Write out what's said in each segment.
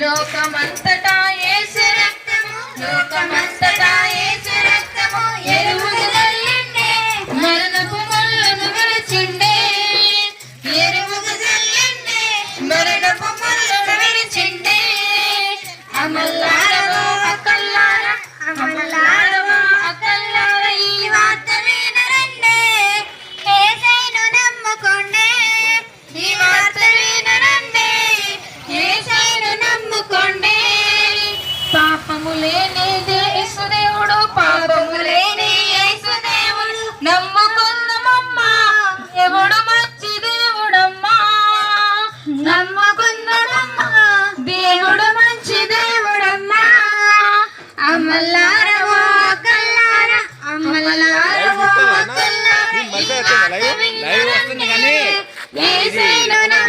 లోకమంత అమ్మలారవో కల్లారా అమ్మలారవో కల్లారా ఈ మధ్య వస్తుంది, లైవ్- లైవ్ వస్తుంది కానీ ఇది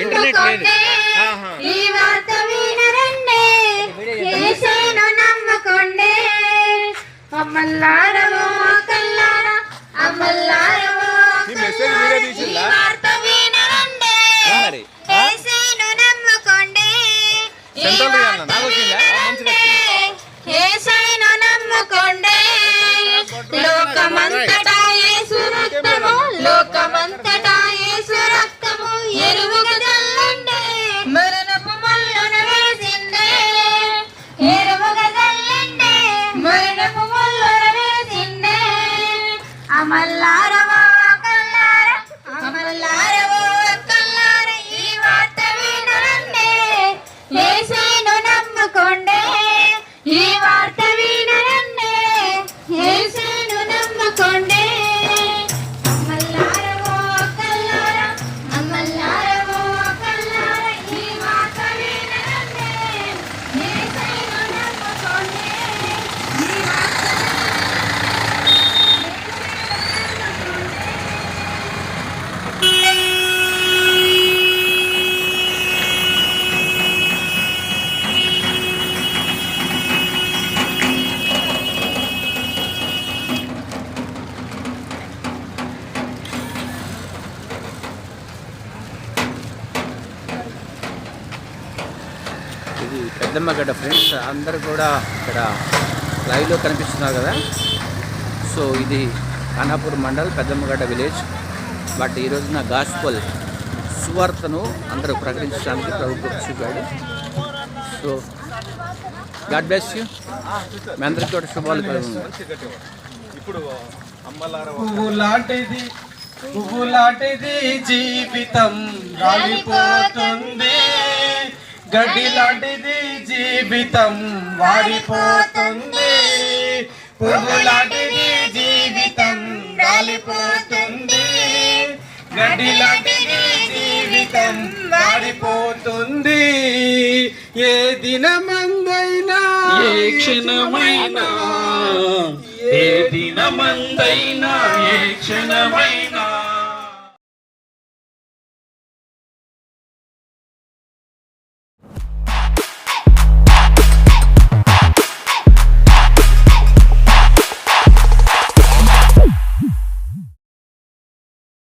ఇంటర్నెట్ లేదు. ఆహా. ఈ వార్త వినరండి యేసును నమ్ముకోండి అమ్మలారవో ఇది పెద్దమ్మగడ్డ ఫ్రెండ్స్ అందరు కూడా ఇక్కడ లైవ్లో కనిపిస్తున్నారు కదా. సో ఇది ఖానాపూర్ మండల్ పెద్దమ్మగడ్డ విలేజ్ బట్ ఈ రోజున గాస్పల్ సువార్తను అందరూ ప్రకటించడానికి ప్రభుత్వం చూపాడు. సో గాడ్ బ్లెస్ యూ మీ అందరికీ కూడా శుభాలు పువ్వు లాంటిది పువ్వు లాంటిది జీవితం రాలిపోతుంది. గడ్డి లాంటిది జీవితం వాడిపోతుంది. పువ్వు లాంటిది జీవితం రాలిపోతుంది. గడ్డి లాంటిది జీవితం వాడిపోతుంది. ఏ దినమందైనా ఏ క్షణమైనా ఏ దినమందైనా ఏ క్షణమైనా